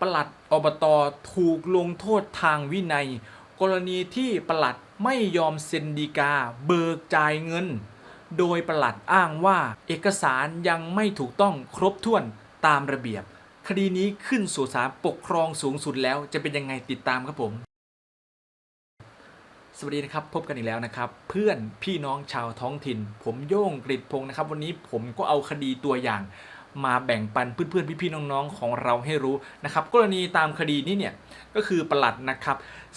ปลัดอบตถูกลงโทษทางวินัย กรณีที่ปลัดไม่ยอมเซ็นดีกาเบิกจ่ายเงิน โดยปลัดอ้างว่าเอกสารยังไม่ถูกต้องครบถ้วนตามระเบียบ คดีนี้ขึ้นสู่ศาลปกครองสูงสุดแล้วจะเป็นยังไงติดตามครับผม สวัสดีนะครับพบกันอีกแล้วนะครับ เพื่อนพี่น้องชาวท้องถิ่น ผมโย่งกฤษพงศ์นะครับ วันนี้ผมก็เอาคดีตัวอย่าง มาแบ่งปันเพื่อนๆพี่ๆน้องๆ ของเราให้รู้นะครับ กรณีตามคดีนี้เนี่ยก็คือประหลัดนะครับ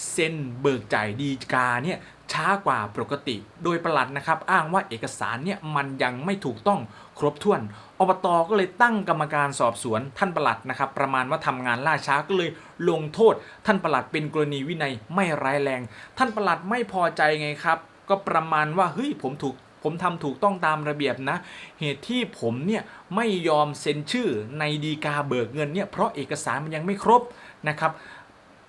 เซ็นเบิกจ่ายดีกาเนี่ยช้ากว่าปกติ โดยประหลัดนะครับ อ้างว่าเอกสารเนี่ยมันยังไม่ถูกต้องครบถ้วนอบตก็เลยตั้งกรรมการสอบสวนท่านประหลัดนะครับ ประมาณว่าทำงานล่าช้าก็เลยลงโทษ ท่านประหลัดเป็นกรณีวินัยไม่ร้ายแรง ท่านประหลัดไม่พอใจไงครับ ก็ประมาณว่าเฮ้ยผมถูก ผมทำถูกต้องตามระเบียบนะ เหตุที่ผมเนี่ยไม่ยอมเซ็นชื่อในดีกาเบิกเงินเนี่ยเพราะเอกสารมันยังไม่ครบนะครับ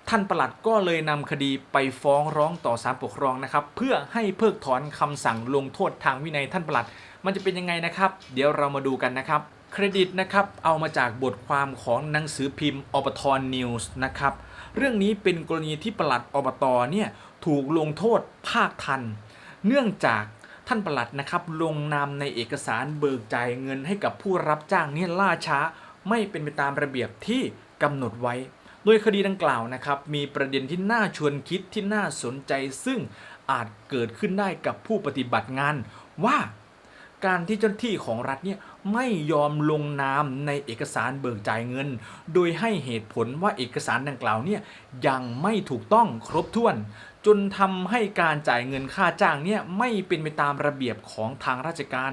ท่านประหลัดก็เลยนำคดีไปฟ้องร้องต่อศาลปกครองนะครับ เพื่อให้เพิกถอนคำสั่งลงโทษทางวินัยท่านประหลัด มันจะเป็นยังไงนะครับ เดี๋ยวเรามาดูกันนะครับ เครดิตนะครับเอามาจากบทความของหนังสือพิมพ์อบตนิวส์นะครับ เรื่องนี้เป็นกรณีที่ประหลัดอบตเนี่ยถูกลงโทษภาคทัน เนื่องจาก ท่านประหลัดนะครับลงนามในเอกสารเบิกจ่ายเงินให้กับผู้รับจ้างเนี่ยล่าช้า ไม่เป็นไปตามระเบียบที่กำหนดไว้ โดยคดีดังกล่าวนะครับมีประเด็นที่น่าชวนคิดที่น่าสนใจ ซึ่งอาจเกิดขึ้นได้กับผู้ปฏิบัติงานว่าการที่เจ้าหน้าที่ของรัฐเนี่ย ไม่ยอมลงนามในเอกสารเบิกจ่ายเงิน โดยให้เหตุผลว่าเอกสารดังกล่าวเนี่ยยังไม่ถูกต้องครบถ้วน จนทำให้การจ่ายเงินค่าจ้างเนี่ยไม่เป็นไปตามระเบียบของทางราชการ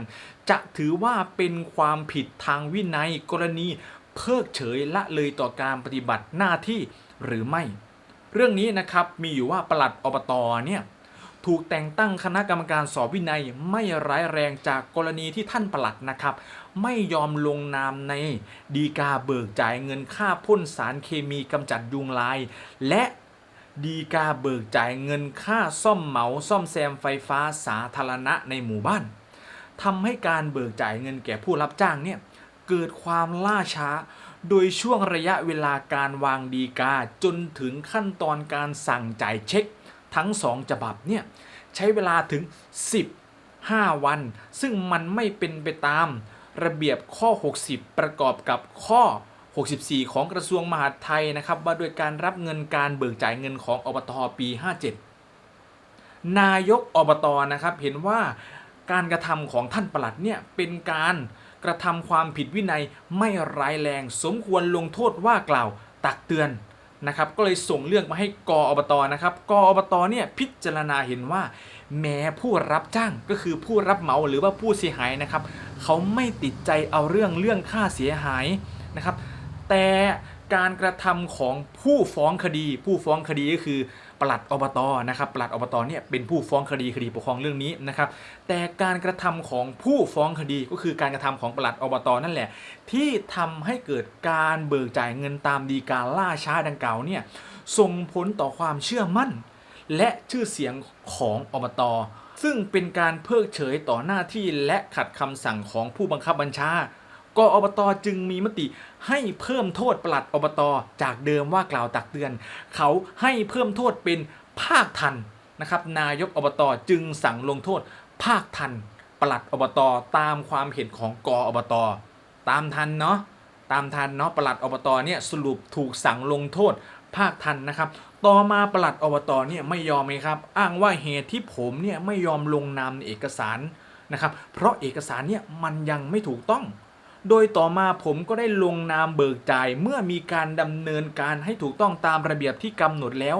จะถือว่าเป็นความผิดทางวินัยกรณีเพิกเฉยละเลยต่อการปฏิบัติหน้าที่หรือไม่ เรื่องนี้นะครับมีอยู่ว่าปลัดอบตเนี่ย ถูกแต่งตั้งคณะกรรมการสอบวินัยไม่ร้ายแรงจากกรณีที่ท่านปลัดนะครับ ไม่ยอมลงนามในดีกาเบิกจ่ายเงินค่าพ่นสารเคมีกำจัดยุงลาย และดีกาเบิกจ่ายเงินค่าซ่อมเหมาซ่อมแซมไฟฟ้าสาธารณะในหมู่บ้านทำให้การเบิกจ่ายเงินแก่ผู้รับจ้างเนี่ยเกิดความล่าช้า โดยช่วงระยะเวลาการวางดีกาจนถึงขั้นตอนการสั่งจ่ายเช็ค ทั้งสองฉบับเนี่ยใช้เวลาถึง 15 วัน ซึ่งมันไม่เป็นไปตามระเบียบข้อ 60 ประกอบกับข้อ 64 ของกระทรวงมหาดไทยนะครับ ว่าโดยการรับเงินการเบิกจ่ายเงินของอบตปี 57 นายกอบตนะครับเห็นว่าการกระทำของท่านปลัดเนี่ยเป็นการกระทำความผิดวินัยไม่ร้ายแรง สมควรลงโทษว่ากล่าวตักเตือน นะครับก็เลยส่งเรื่องมาให้กออบตนะครับกอบตเนี่ยพิจารณาเห็นว่า แม้ผู้รับจ้างก็คือผู้รับเหมาหรือว่าผู้เสียหายนะครับเขาไม่ติดใจเอาเรื่องเรื่องค่าเสียหายนะครับ แต่ การกระทำของผู้ฟ้องคดี ผู้ฟ้องคดีก็คือปลัดอบตนะครับปลัดอบตเนี่ยเป็นผู้ฟ้องคดีคดีปกครองเรื่องนี้นะครับ แต่การกระทำของผู้ฟ้องคดีก็คือการกระทำของปลัดอบตนั่นแหละ ที่ทำให้เกิดการเบิกจ่ายเงินตามดีการล่าช้าดังกล่าวเนี่ยส่งผลต่อความเชื่อมั่น และชื่อเสียงของอบตซึ่งเป็นการเพิกเฉยต่อหน้าที่และขัดคำสั่งของผู้บังคับบัญชา กอบตจึงมีมติให้เพิ่มโทษปลัดอบตจากเดิมว่ากล่าวตักเตือน เขาให้เพิ่มโทษเป็นภาคทันนะครับ นายกอบตจึงสั่งลงโทษ ภาคทันปลัดอบตตามความเห็นของกอบตตามทันเนาะตามทันเนาะปลัดอบตเนี่ยสรุปถูกสั่งลงโทษ ภาคทันนะครับ ต่อมาปลัดอบตเนี่ยไม่ยอมเลยครับ อ้างว่าเหตุที่ผมเนี่ยไม่ยอมลงนามในเอกสารนะครับ เพราะเอกสารเนี่ยมันยังไม่ถูกต้อง โดยต่อมาผมก็ได้ลงนามเบิกจ่ายเมื่อมีการดำเนินการให้ถูกต้องตามระเบียบที่กำหนดแล้ว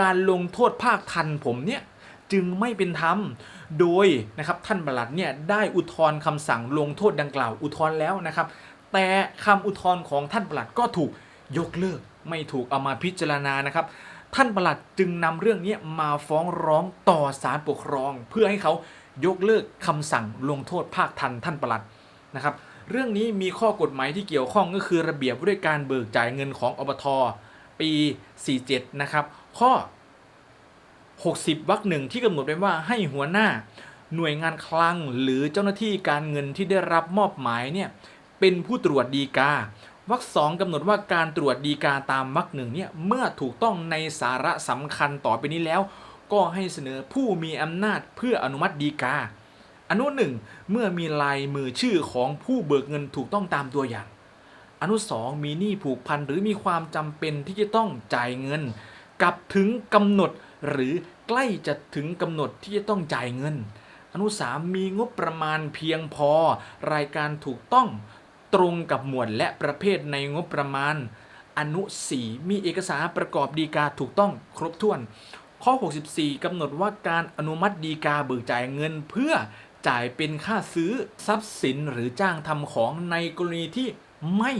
การลงโทษภาคทันผมเนี่ยจึงไม่เป็นธรรม โดยนะครับท่านประหลัดเนี่ยได้อุทธรณ์คำสั่งลงโทษดังกล่าวอุทธรณ์แล้วนะครับ แต่คำอุทธรณ์ของท่านประหลัดก็ถูกยกเลิก ไม่ถูกเอามาพิจารณานะครับ ท่านประหลัดจึงนำเรื่องนี้มาฟ้องร้องต่อศาลปกครอง เพื่อให้เขายกเลิกคำสั่งลงโทษภาคทันท่านประหลัดนะครับ เรื่องนี้มีข้อกฎหมายที่เกี่ยวข้องก็คือระเบียบด้วยการเบิกจ่ายเงินของอบทปี 47 นะครับ ข้อ 60วรรคหนึ่งที่กำหนดไว้ว่าให้หัวหน้าหน่วยงานคลังหรือเจ้าหน้าที่การเงินที่ได้รับมอบหมายเนี่ยเป็นผู้ตรวจดีกาวรรคสองกำหนดว่าการตรวจดีกาตามวรรคหนึ่งเนี่ยเมื่อถูกต้องในสาระสำคัญต่อไปนี้แล้ว ก็ให้เสนอผู้มีอำนาจเพื่ออนุมัติดีกา อนุหนึ่งเมื่อมีลายมือชื่อของผู้เบิกเงินถูกต้องตามตัวอย่าง อนุสองมีหนี้ผูกพันหรือมีความจำเป็นที่จะต้องจ่ายเงิน กับถึงกำหนดหรือใกล้จะถึงกำหนดที่จะต้องจ่ายเงิน อนุสามมีงบประมาณเพียงพอ รายการถูกต้องตรงกับหมวดและประเภทในงบประมาณ อนุ4มีเอกสารประกอบดีกาถูกต้องครบถ้วน ข้อ 64กำหนดว่าการอนุมัติดีกาเบิกจ่ายเงินเพื่อ จ่ายเป็นค่าซื้อทรัพย์สินหรือจ้างทำของในกรณีที่ไม่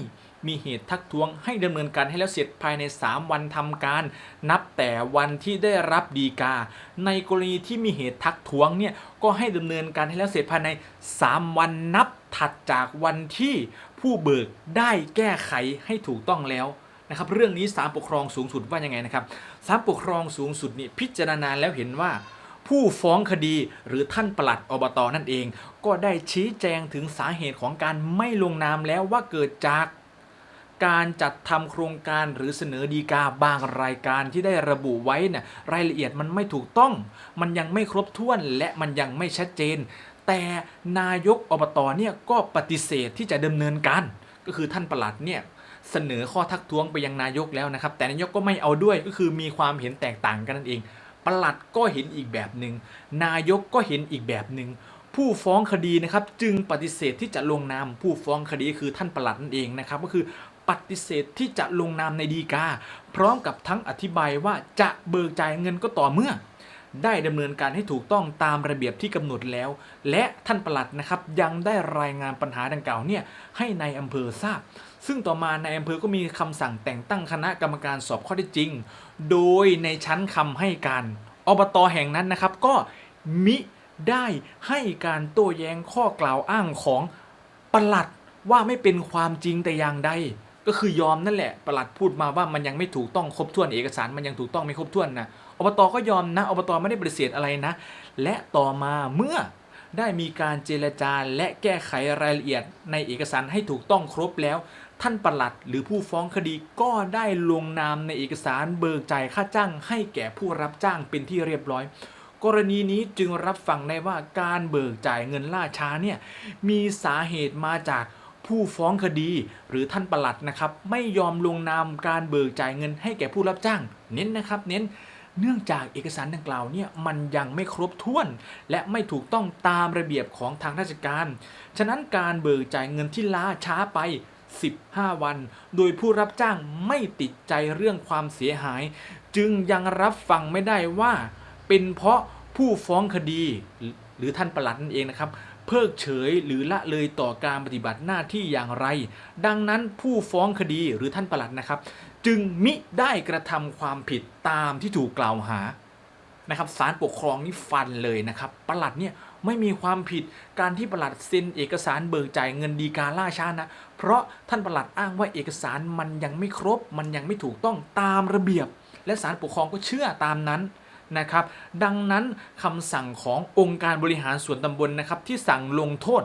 มีเหตุทักท้วงให้ดำเนินการให้แล้วเสร็จภายใน 3 วันทำการ นับแต่วันที่ได้รับดีกา ในกรณีที่มีเหตุทักท้วงเนี่ยก็ให้ดำเนินการให้แล้วเสร็จภายใน 3 วันนับถัดจากวันที่ผู้เบิกได้แก้ไขให้ถูกต้องแล้วนะครับเรื่องนี้ศาลปกครองสูงสุดว่ายังไงนะครับศาลปกครองสูงสุดนี่พิจารณาแล้วเห็นว่า ผู้ฟ้องคดีหรือท่านปลัดอบตนั่นเอง ก็ได้ชี้แจงถึงสาเหตุของการไม่ลงนามแล้วว่าเกิดจากการจัดทำโครงการหรือเสนอดีกาบางรายการที่ได้ระบุไว้เนี่ยรายละเอียดมันไม่ถูกต้อง มันยังไม่ครบถ้วนและมันยังไม่ชัดเจน แต่นายกอบตเนี่ยก็ปฏิเสธที่จะดำเนินการ ก็คือท่านประหลัดเนี่ยเสนอข้อทักท้วงไปยังนายกแล้วนะครับ แต่นายกก็ไม่เอาด้วยก็คือมีความเห็นแตกต่างกันนั่นเอง ปลัดก็เห็นอีกแบบหนึ่งนายกก็เห็นอีกแบบหนึ่งผู้ฟ้องคดีนะครับจึงปฏิเสธที่จะลงนามผู้ฟ้องคดีคือท่านปลัดนั่นเองนะครับก็คือปฏิเสธที่จะลงนามในดีกา พร้อมกับทั้งอธิบายว่าจะเบิกจ่ายเงินก็ต่อเมื่อ ได้ดำเนินการให้ถูกต้องตามระเบียบที่กำหนดแล้ว และท่านปลัดนะครับยังได้รายงานปัญหาดังกล่าวเนี่ยให้ในายอำเภอทราบ ซึ่งต่อมาในายอำเภอก็มีคำสั่งแต่งตั้งคณะกรรมการสอบข้อเท็จจริง โดยในชั้นคำให้การอบตแห่งนั้นนะครับก็มิได้ให้การโต้แย้งข้อกล่าวอ้างของปลัดว่าไม่เป็นความจริงแต่อย่างใดก็คือยอมนั่นแหละปลัดพูดมาว่ามันยังไม่ถูกต้องครบถ้วนเอกสารมันยังถูกต้องไม่ครบถ้วนนะ อบตก็ยอมนะอบตไม่ได้ปฏิเสธอะไรนะ และต่อมาเมื่อได้มีการเจรจาและแก้ไขรายละเอียดในเอกสารให้ถูกต้องครบแล้ว ท่านปลัดหรือผู้ฟ้องคดีก็ได้ลงนามในเอกสารเบิกจ่ายค่าจ้างให้แก่ผู้รับจ้างเป็นที่เรียบร้อย กรณีนี้จึงรับฟังได้ว่าการเบิกจ่ายเงินล่าช้าเนี่ยมีสาเหตุมาจากผู้ฟ้องคดีหรือท่านปลัดนะครับ ไม่ยอมลงนามการเบิกจ่ายเงินให้แก่ผู้รับจ้าง เน้นนะครับ เน้น เนื่องจากเอกสารดังกล่าวเนี่ยมันยังไม่ครบถ้วน และไม่ถูกต้องตามระเบียบของทางราชการ ฉะนั้นการเบิกจ่ายเงินที่ล้าช้าไป 15 วัน โดยผู้รับจ้างไม่ติดใจเรื่องความเสียหาย จึงยังรับฟังไม่ได้ว่า เป็นเพราะผู้ฟ้องคดีหรือท่านประหลัดนั่นเองนะครับเพิกเฉยหรือละเลยต่อการปฏิบัติหน้าที่อย่างไร ดังนั้นผู้ฟ้องคดีหรือท่านประหลัดนะครับ จึงมิได้กระทำความผิดตามที่ถูกกล่าวหานะครับศาลปกครองนี่ฟันเลยนะครับประหลัดเนี่ยไม่มีความผิดการที่ประหลัดเซ็นเอกสารเบิกจ่ายเงินดีกาล่าช้านะ เพราะท่านประหลัดอ้างว่าเอกสารมันยังไม่ครบ มันยังไม่ถูกต้องตามระเบียบ และศาลปกครองก็เชื่อตามนั้นนะครับ ดังนั้นคำสั่งขององค์การบริหารส่วนตำบลนะครับที่สั่งลงโทษ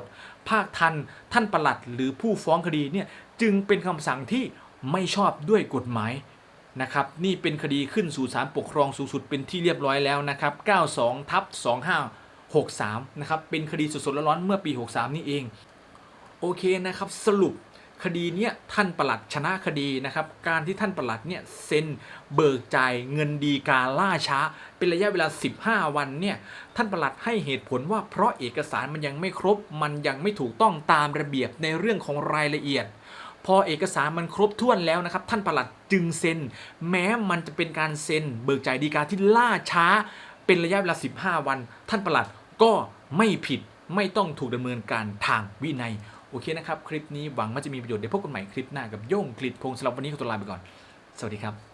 ภาคทันท่านประหลัดหรือผู้ฟ้องคดีเนี่ยจึงเป็นคำสั่งที่ ไม่ชอบด้วยกฎหมายนะครับนี่เป็นคดีขึ้นสู่ศาลปกครองสูงสุดเป็นที่เรียบร้อยแล้วนะครับ92ทับ2563นะครับเป็นคดีสดๆร้อนๆเมื่อปี 63 นี่เอง โอเคนะครับสรุปคดีเนี้ยท่านประหลัดชนะคดีนะครับการที่ท่านประหลัดเนี่ยเซ็นเบิกจ่ายเงินดีกาล่าช้า เป็นระยะเวลา 15 วันเนี่ยท่านประหลัดให้เหตุผลว่าเพราะเอกสารมันยังไม่ครบ มันยังไม่ถูกต้องตามระเบียบในเรื่องของรายละเอียด พอเอกสารมันครบถ้วนแล้วนะครับ ท่านประหลัดจึงเซ็น แม้มันจะเป็นการเซ็น เบิกจ่ายดีกาที่ล่าช้า เป็นระยะเวลา 15 วัน ท่านประหลัดก็ไม่ผิดไม่ต้องถูกดำเนินการทางวินัย โอเคนะครับ คลิปนี้หวังว่าจะมีประโยชน์เดี๋ยวพบกันใหม่คลิปหน้ากับโย่งกลิดพงศ์สำหรับวันนี้ขอตัวลาไปก่อน สวัสดีครับ